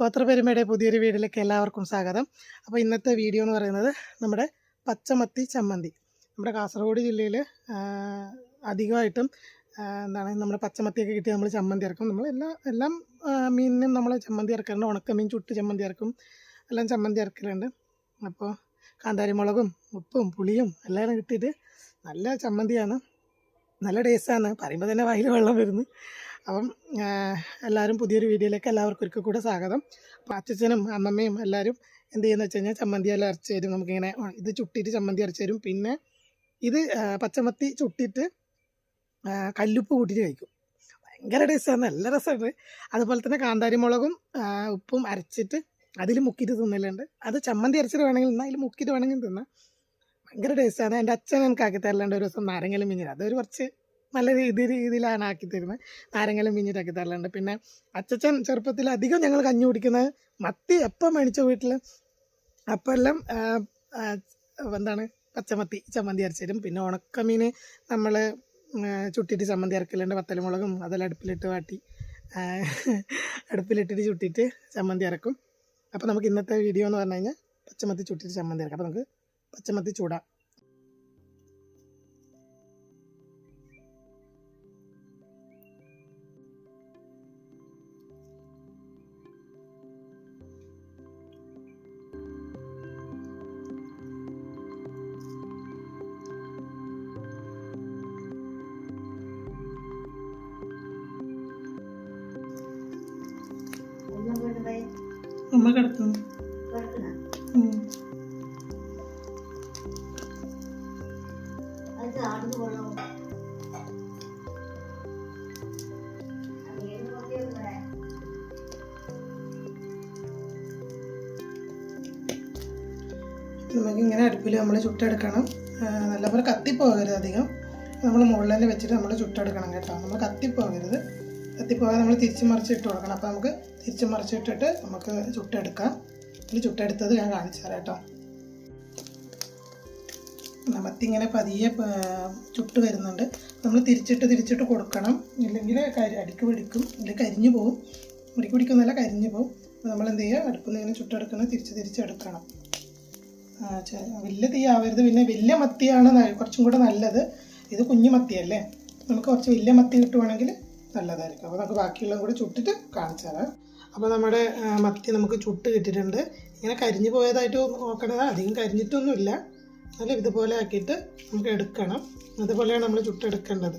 ഗോത്രപെരുമയുടെ പുതിയൊരു വീഡിയോയിലേക്ക് എല്ലാവർക്കും സ്വാഗതം. അപ്പോൾ ഇന്നത്തെ വീഡിയോ എന്ന് പറയുന്നത് നമ്മുടെ പച്ചമത്തി ചമ്മന്തി. നമ്മുടെ കാസർഗോഡ് ജില്ലയിൽ അധികമായിട്ടും എന്താണ് നമ്മുടെ പച്ചമത്തിയൊക്കെ കിട്ടി നമ്മൾ ചമ്മന്തി ഇറക്കും നമ്മൾ എല്ലാ എല്ലാം മീനിനും നമ്മൾ ചമ്മന്തി ഇറക്കാറുണ്ട് ഉണക്കമീൻ ചുട്ട് ചമ്മന്തി ഇറക്കും എല്ലാം ചമ്മന്തി ഇറക്കലുണ്ട് അപ്പോൾ കാന്താരിമുളകും ഉപ്പും പുളിയും എല്ലാം കിട്ടിയിട്ട് നല്ല ചമ്മന്തിയാണ്. നല്ല ടേസ്റ്റാണ് പറയുമ്പോൾ തന്നെ വായിൽ വെള്ളം വരുന്നു. അപ്പം എല്ലാവരും പുതിയൊരു വീഡിയോയിലേക്ക് എല്ലാവർക്കും ഒരിക്കൽ കൂടെ സ്വാഗതം. അപ്പോൾ അച്ഛനും അമ്മമ്മയും എല്ലാവരും എന്ത് ചെയ്യുന്ന വെച്ച് കഴിഞ്ഞാൽ ചമ്മന്തി എല്ലാം അരച്ച് തരും. നമുക്കിങ്ങനെ ഇത് ചുട്ടിയിട്ട് ചമ്മന്തി അരച്ച് തരും. പിന്നെ ഇത് പച്ചമത്തി ചുട്ടിയിട്ട് കല്ലുപ്പ് കൂട്ടിയിട്ട് കഴിക്കും. ഭയങ്കര ടേസ്റ്റാണ് നല്ല രസമുണ്ട്. അതുപോലെ തന്നെ കാന്താരി മുളകും ഉപ്പും അരച്ചിട്ട് അതിൽ മുക്കിയിട്ട് തിന്നലുണ്ട്. അത് ചമ്മന്തി അരച്ചിട്ട് വേണമെങ്കിൽ തിന്നാം അതിൽ മുക്കിയിട്ട് വേണമെങ്കിൽ തിന്നാം. ഭയങ്കര ടേസ്റ്റാണ് എന്റെ അച്ഛൻ എനിക്ക് ആക്കി തരലുണ്ട് ഒരു ദിവസം നാരങ്ങലും മിഞ്ഞിട്ട്. അതൊരു കുറച്ച് നല്ല രീതി രീതിയിലാണ് ആക്കി തരുന്നത്. നാരങ്ങലും പിഞ്ഞിട്ടാക്കി തരലുണ്ട്. പിന്നെ അച്ഛച്ചൻ ചെറുപ്പത്തിൽ അധികം ഞങ്ങൾ കഞ്ഞി കുടിക്കുന്നത് മത്തി എപ്പം മേടിച്ച വീട്ടിൽ അപ്പം എല്ലാം എന്താണ്? പച്ചമത്തി ചമ്മന്തി അരച്ച് തരും. പിന്നെ ഉണക്കമീൻ നമ്മൾ ചുട്ടിട്ട് ചമ്മന്തി അരക്കലുണ്ട്. വത്തലമുളകും അതെല്ലാം അടുപ്പിലിട്ട് വാട്ടി. അടുപ്പിലിട്ടിട്ട് ചുട്ടിട്ട് ചമ്മന്തി അരക്കും. അപ്പോൾ നമുക്ക് ഇന്നത്തെ വീഡിയോ എന്ന് പറഞ്ഞു കഴിഞ്ഞാൽ പച്ചമത്തി ചുട്ടിട്ട് ചമ്മന്തി അരക്കും. അപ്പോൾ നമുക്ക് പച്ചമത്തി ചൂടാം. നമുക്ക് ഇങ്ങനെ അടുപ്പിൽ നമ്മൾ ചുട്ടെടുക്കണം. നല്ലപോലെ കത്തിപ്പോകരുത് അധികം. നമ്മൾ മുകളിൽ വെച്ചിട്ട് നമ്മൾ ചുട്ടെടുക്കണം കേട്ടോ. നമ്മൾ കത്തിപ്പോകരുത്. കത്തിപ്പോകാതെ നമ്മൾ തിരിച്ച് മറിച്ച് ഇട്ട് കൊടുക്കണം. അപ്പോൾ നമുക്ക് തിരിച്ച് മറിച്ചിട്ടിട്ട് നമുക്ക് ചുട്ടെടുക്കാം. ഇതിൽ ചുട്ടെടുത്തത് ഞാൻ കാണിച്ചു തരാം കേട്ടോ. ഇങ്ങനെ പതിയെ ചുട്ട് വരുന്നുണ്ട്. നമ്മൾ തിരിച്ചിട്ട് തിരിച്ചിട്ട് കൊടുക്കണം. ഇല്ലെങ്കിൽ അടിക്ക് പിടിക്കും. ഇല്ലെങ്കിൽ കരിഞ്ഞു പോകും അടിക്ക് പിടിക്കുന്നല്ല കരിഞ്ഞു പോകും നമ്മൾ എന്ത് ചെയ്യുക? അടുപ്പിൽ നിന്ന് ഇങ്ങനെ ചുട്ടെടുക്കണം തിരിച്ച് തിരിച്ചെടുക്കണം വലിയ തീ ആവരുത് പിന്നെ വലിയ മത്തിയാണ് കുറച്ചും കൂടെ നല്ലത്. ഇത് കുഞ്ഞു മത്തിയല്ലേ? നമുക്ക് കുറച്ച് വലിയ മത്തി കിട്ടുവാണെങ്കിൽ നല്ലതായിരിക്കും. അപ്പോൾ നമുക്ക് ബാക്കിയുള്ളതും കൂടി ചുട്ടിട്ട് കാണിച്ചു തരാം. അപ്പോൾ നമ്മുടെ മത്തി നമുക്ക് ചുട്ട് കിട്ടിയിട്ടുണ്ട്. ഇങ്ങനെ കരിഞ്ഞു പോയതായിട്ട് നോക്കണത്. അധികം കരിഞ്ഞിട്ടൊന്നുമില്ല. എന്നാലും ഇതുപോലെ ആക്കിയിട്ട് നമുക്ക് എടുക്കണം. അതുപോലെയാണ് നമ്മൾ ചുട്ടെടുക്കേണ്ടത്.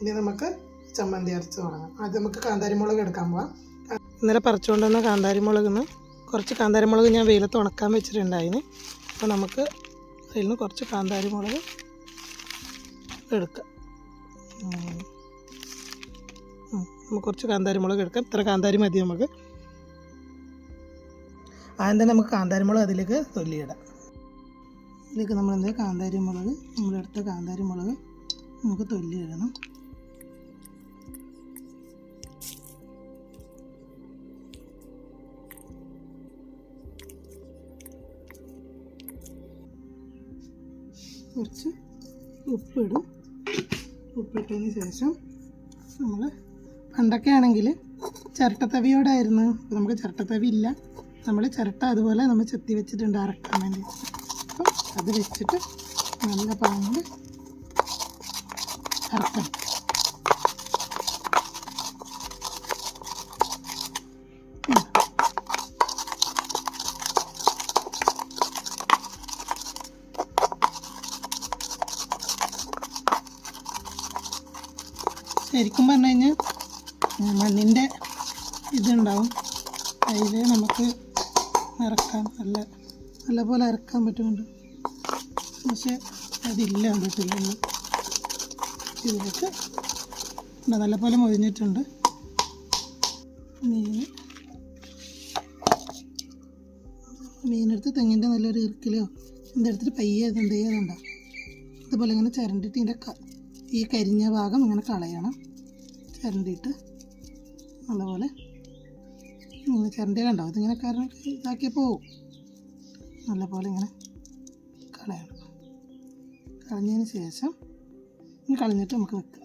ഇനി നമുക്ക് ചമ്മന്തി അരച്ച് തുടങ്ങാം. ആദ്യം നമുക്ക് കാന്താരിമുളക് എടുക്കാൻ പോവാം. ഇന്നലെ പറിച്ചുകൊണ്ടുവന്ന കാന്താരി കാന്താരിമുളകിന് കുറച്ച് കാന്താരിമുളക് ഞാൻ വെയിലത്ത് ഉണക്കാൻ വെച്ചിട്ടുണ്ടായിന്. അപ്പോൾ നമുക്ക് അതിൽ നിന്ന് കുറച്ച് കാന്താരിമുളക് എടുക്കാം. നമുക്ക് കുറച്ച് കാന്താരിമുളക് എടുക്കാം. ഇത്ര കാന്താരി മതി നമുക്ക്. ആദ്യം തന്നെ നമുക്ക് കാന്താരിമുളക് അതിലേക്ക് തൊല്ലിയിടാം ഇതിലേക്ക് നമ്മളെന്താ കാന്താരിമുളക് നമ്മളെടുത്ത കാന്താരിമുളക് നമുക്ക് തൊല്ലിയിടണം കുറച്ച് ഉപ്പിടും. ഉപ്പിട്ടതിന് ശേഷം നമ്മൾ പണ്ടൊക്കെ ആണെങ്കിൽ ചിരട്ടത്തവിയോടായിരുന്നു. അപ്പോൾ നമുക്ക് ചിരട്ടത്തവി ഇല്ല നമ്മൾ ചിരട്ട അതുപോലെ നമ്മൾ ചെത്തി വെച്ചിട്ടുണ്ട് അരക്കാൻ വേണ്ടി. അപ്പം അത് വെച്ചിട്ട് നല്ല പാങ്ങിൽ അരക്കണം ശരിക്കും പറഞ്ഞു കഴിഞ്ഞാൽ മണ്ണിന്റെ ഇതുണ്ടാവും. അതിൽ നമുക്ക് ഇറക്കാൻ നല്ല നല്ലപോലെ അരക്കാൻ പറ്റുന്നുണ്ട്. പക്ഷെ അതില്ല വീട്ടിലൊന്നും ഇതിലേക്ക് നല്ലപോലെ മൊഴിഞ്ഞിട്ടുണ്ട്. മീൻ. മീനെടുത്ത് തെങ്ങിന്റെ നല്ലൊരു ഇറുക്കിലോ എന്തെടുത്തിട്ട് പയ്യെ എന്ത് ചെയ്യാതുണ്ടോ ഇതുപോലെ ഇങ്ങനെ ചിരണ്ടിട്ട് ഇതിന്റെ ഈ കരിഞ്ഞ ഭാഗം ഇങ്ങനെ കളയണം. ചിരണ്ടിയിട്ട് നല്ലപോലെ ഇങ്ങനെ ചിരണ്ടി കണ്ടോ? ഇതിങ്ങനെ കാരണം ഇതാക്കി പോവും. നല്ലപോലെ ഇങ്ങനെ കളയണം. കളഞ്ഞതിന് ശേഷം കളഞ്ഞിട്ട് നമുക്ക് വെക്കാം.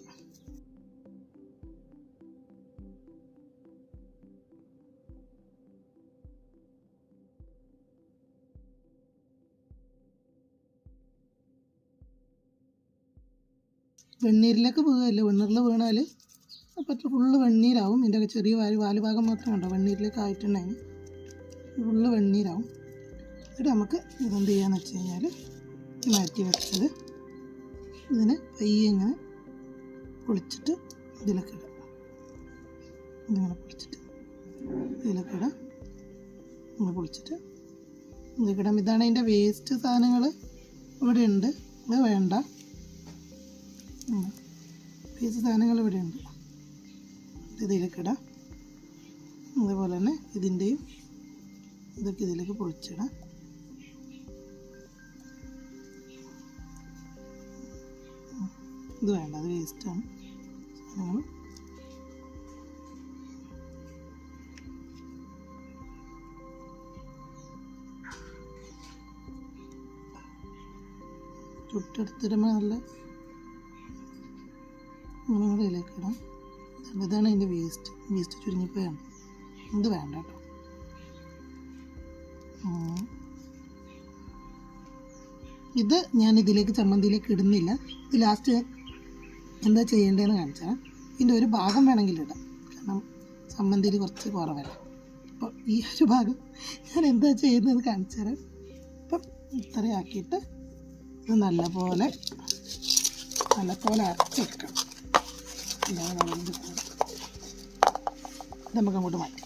വെണ്ണീരിലേക്ക് വീഴല്ലേ വെണ്ണീരിൽ വീണാൽ പറ്റ ഫുള്ള് വെണ്ണീരാവും. ഇതിന്റെ ചെറിയ വാൽ വാൽ ഭാഗം മാത്രം ഉണ്ടോ വെണ്ണീരിലേക്ക് ആയിട്ടുണ്ടെങ്കിൽ ഫുള്ള് വെണ്ണീരാവും. എന്നിട്ട് നമുക്ക് ഇതെന്ത് ചെയ്യാന്ന് വെച്ച് കഴിഞ്ഞാൽ മാറ്റി വെച്ചത് ഇതിനെ പയ്യെ ഇങ്ങനെ പൊളിച്ചിട്ട് ഇതിലൊക്കെ ഇടാം. ഇതിങ്ങനെ പൊളിച്ചിട്ട് ഇതിലൊക്കെ ഇടാം. ഇങ്ങനെ പൊളിച്ചിട്ട് ഇതിലൊക്കെ ഇടാം. ഇതാണ് അതിന്റെ വേസ്റ്റ് സാധനങ്ങൾ ഇവിടെ ഉണ്ട്. ഇത് വേണ്ട. വേസ്റ്റ് സാധനങ്ങൾ ഇവിടെ ഉണ്ട്. ഇതിലേക്ക് ഇടാം അതേപോലെ തന്നെ ഇതിന്റെയും ഇതൊക്കെ ഇതിലേക്ക് പൊളിച്ചിടാം. ഇത് വേണ്ട അത് വേസ്റ്റാണ് സാധനങ്ങൾ. ചുട്ടെടുത്തിടുമ്പോൾ നല്ല അങ്ങനെ ഇടാം ഇതാണ് അതിന്റെ വേസ്റ്റ്. വേസ്റ്റ് ചുരുങ്ങിപ്പോയാണ് ഇത് വേണ്ട കേട്ടോ. ഇത് ഞാൻ ഇതിലേക്ക് ചമ്മന്തിയിലേക്ക് ഇടുന്നില്ല. ഇത് ലാസ്റ്റ് എന്താ ചെയ്യേണ്ടതെന്ന് കാണിച്ചാൽ ഇതിന്റെ ഒരു ഭാഗം വേണമെങ്കിൽ ഇടാം. കാരണം ചമ്മന്തിയിൽ കുറച്ച് കുറവല്ല അപ്പോൾ ഈ ഒരു ഭാഗം ഞാൻ എന്താ ചെയ്യുന്നത് കാണിച്ചാൽ ഇപ്പം ഇത്രയാക്കിയിട്ട് ഇത് നല്ലപോലെ നല്ലപോലെ അരച്ചെടുക്കണം ഇതാണ് നമുക്ക് അങ്ങോട്ട് മാറ്റാം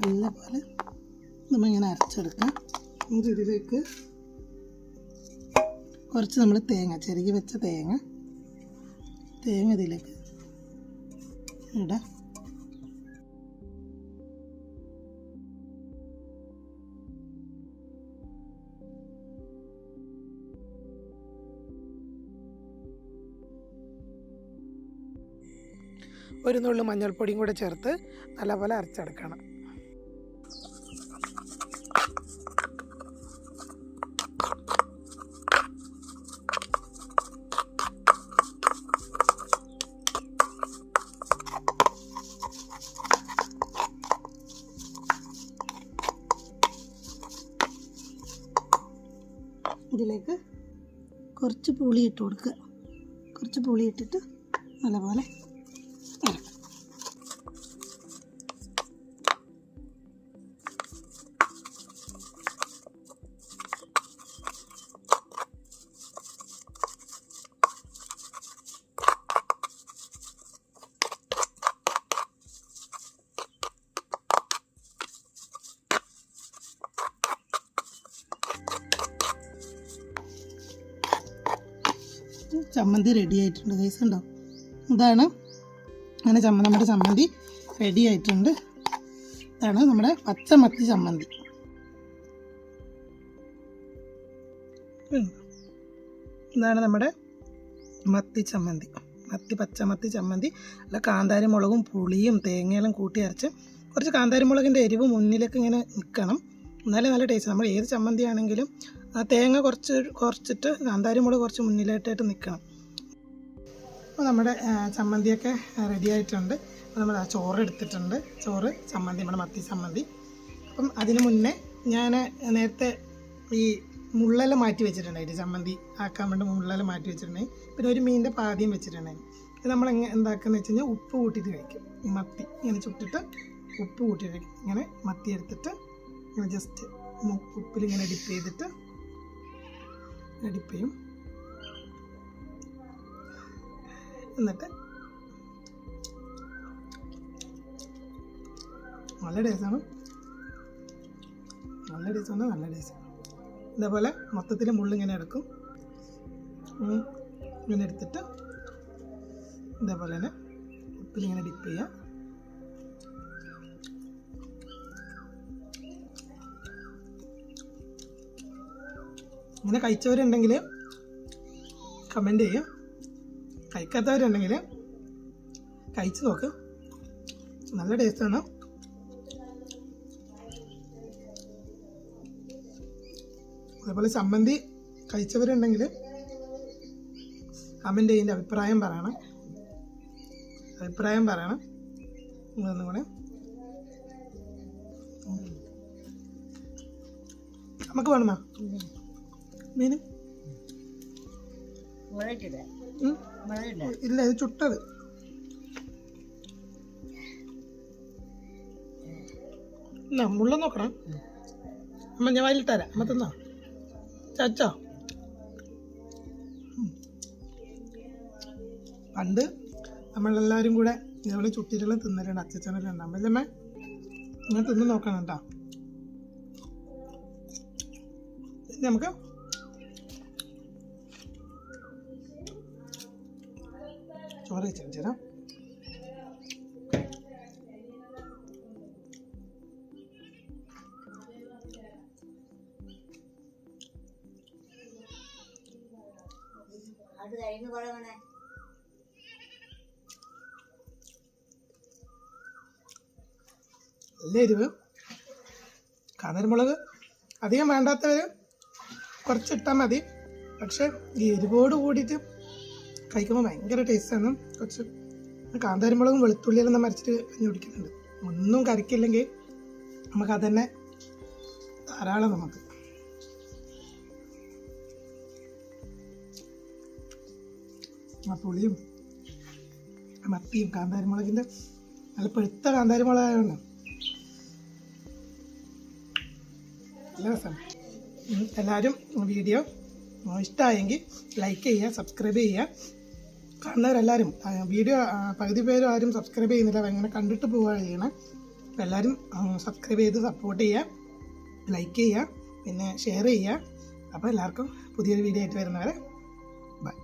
നല്ലപോലെ നമ്മളിങ്ങനെ അരച്ചെടുക്കാം. നമുക്ക് ഇതിലേക്ക് കുറച്ച് നമ്മൾ തേങ്ങ ചെറുകി വെച്ച തേങ്ങ. തേങ്ങ ഇതിലേക്ക് ഇടാം. ഒരു നുള്ളു മഞ്ഞൾപ്പൊടിയും കൂടെ ചേർത്ത് നല്ലപോലെ അരച്ചെടുക്കണം. ഇതിലേക്ക് കുറച്ച് പുളി ഇട്ട് കൊടുക്കുക. കുറച്ച് പുളി ഇട്ടിട്ട് നല്ലപോലെ ചമ്മന്തി റെഡി ആയിട്ടുണ്ട്. ഗൈസ് ഉണ്ടോ ഇതാണ് അങ്ങനെ ചമ്മ നമ്മുടെ ചമ്മന്തി റെഡി ആയിട്ടുണ്ട്. ഇതാണ് നമ്മുടെ പച്ചമത്തി ചമ്മന്തി. ഇതാണ് നമ്മുടെ മത്തി ചമ്മന്തി. മത്തി പച്ചമത്തി ചമ്മന്തി. അല്ല കാന്താരി മുളകും പുളിയും തേങ്ങയെല്ലാം കൂട്ടി അരച്ച് കുറച്ച് കാന്താരി മുളകിന്റെ എരിവ് മുന്നിലേക്ക് ഇങ്ങനെ നിൽക്കണം എന്നാലേ നല്ല ടേസ്റ്റ് നമ്മൾ ഏത് ചമ്മന്തി ആണെങ്കിലും ആ തേങ്ങ കുറച്ച് കുറച്ചിട്ട് കാന്താരി മുളക് കുറച്ച് മുന്നിലായിട്ടായിട്ട് നിൽക്കണം അപ്പോൾ നമ്മുടെ ചമ്മന്തിയൊക്കെ റെഡി ആയിട്ടുണ്ട്. അപ്പോൾ നമ്മൾ ആ ചോറ് എടുത്തിട്ടുണ്ട്. ചോറ് ചമ്മന്തി നമ്മുടെ മത്തി ചമ്മന്തി. അപ്പം അതിന് മുന്നേ ഞാൻ നേരത്തെ ഈ മുള്ളെല്ലാം മാറ്റി വെച്ചിട്ടുണ്ടായിരുന്നു. ചമ്മന്തി ആക്കാൻ വേണ്ടി മുള്ളെല്ലാം മാറ്റി വെച്ചിട്ടുണ്ടായി പിന്നെ ഒരു മീനിന്റെ പാതിയും വെച്ചിട്ടുണ്ടായിരുന്നു. ഇത് നമ്മൾ എങ്ങനെ എന്താക്കുന്നത് വെച്ച് കഴിഞ്ഞാൽ ഉപ്പ് കൂട്ടിയിട്ട് കഴിക്കും. ഈ മത്തി ഇങ്ങനെ ചുട്ടിട്ട് ഉപ്പ് കൂട്ടിയിട്ട് കഴിക്കും. ഇങ്ങനെ മത്തി എടുത്തിട്ട് ഇങ്ങനെ ജസ്റ്റ് ഉപ്പിൽ ഇങ്ങനെ ഡിപ്പ് ചെയ്തിട്ട് ഡിപ്പ് ചെയ്യും. എന്നിട്ട് നല്ല ടേസ്റ്റാണ്. നല്ല ടേസ്റ്റാണ് നല്ല ടേസ്റ്റ്. ഇതേപോലെ മൊത്തത്തിൽ മുള്ളിങ്ങനെ എടുക്കും. ഇങ്ങനെ എടുത്തിട്ട് ഇതേപോലെ തന്നെ ഉപ്പിലിങ്ങനെ ഡിപ്പ് ചെയ്യാം. ഇങ്ങനെ കഴിച്ചവരുണ്ടെങ്കിൽ കമന്റ് ചെയ്യുക കഴിക്കാത്തവരുണ്ടെങ്കിൽ കഴിച്ചു നോക്ക്. നല്ല ടേസ്റ്റാണ് അതേപോലെ ചമ്മന്തി കഴിച്ചവരുണ്ടെങ്കിൽ കമന്റ് ചെയ്യുന്ന അഭിപ്രായം പറയണം. അഭിപ്രായം പറയണം. നിങ്ങളൊന്നുകൂടെ കൂടെ നമുക്ക് വേണമാ മീന് ഇല്ല ഇത് ചുട്ടത്. എന്നാ മുള്ള നോക്കണം. അമ്മ ഞാൻ വായിലിട്ടാരാ അമ്മ തിന്നോ? ചാച്ചോ. പണ്ട് നമ്മളെല്ലാവരും കൂടെ ഇതേപോലെ ചുട്ടിട്ടുള്ള തിന്നലുണ്ട്. അച്ഛച്ചനെല്ലാം ഉണ്ട് അമ്മ? ഇങ്ങനെ തിന്ന് നോക്കണം കേട്ടോ. നമുക്ക് ചോറ് വെച്ചാൽ ചേരാ അത് കഴിഞ്ഞ് കുഴങ്ങണേ നല്ല എരിവ്? കാന്താരിമുളക് അധികം വേണ്ടാത്തവർ കുറച്ചിട്ടാൽ മതി. പക്ഷെ ഈ എരിവോട് കൂടിയിട്ട് കഴിക്കുമ്പോൾ ഭയങ്കര ടേസ്റ്റാണ് കുറച്ച് കാന്താരിമുളകും വെളുത്തുള്ളിയെല്ലാം നമ്മൾ അരച്ചിട്ട് കഞ്ഞി കുടിക്കുന്നുണ്ട്. ഒന്നും കറിക്കില്ലെങ്കിൽ നമുക്ക് തന്നെ ധാരാളം നമുക്ക്. ആ പുളിയും മത്തിയും കാന്താരിമുളകിന്റെ നല്ല പെഴുത്ത കാന്താരിമുളകായതുകൊണ്ട് നല്ല രസമാണ് എല്ലാവരും വീഡിയോ ഇഷ്ടമായെങ്കിൽ ലൈക്ക് ചെയ്യുക സബ്സ്ക്രൈബ് ചെയ്യുക. കാണുന്നവരെല്ലാവരും വീഡിയോ പകുതി പേരും ആരും സബ്സ്ക്രൈബ് ചെയ്യുന്നില്ല. അങ്ങനെ കണ്ടിട്ട് പോവുകയാണ് ചെയ്യണം. എല്ലാവരും സബ്സ്ക്രൈബ് ചെയ്ത് സപ്പോർട്ട് ചെയ്യുക. ലൈക്ക് ചെയ്യുക. പിന്നെ ഷെയർ ചെയ്യുക. അപ്പോൾ എല്ലാവർക്കും പുതിയൊരു വീഡിയോ ആയിട്ട് വരുന്നവരെ ബൈ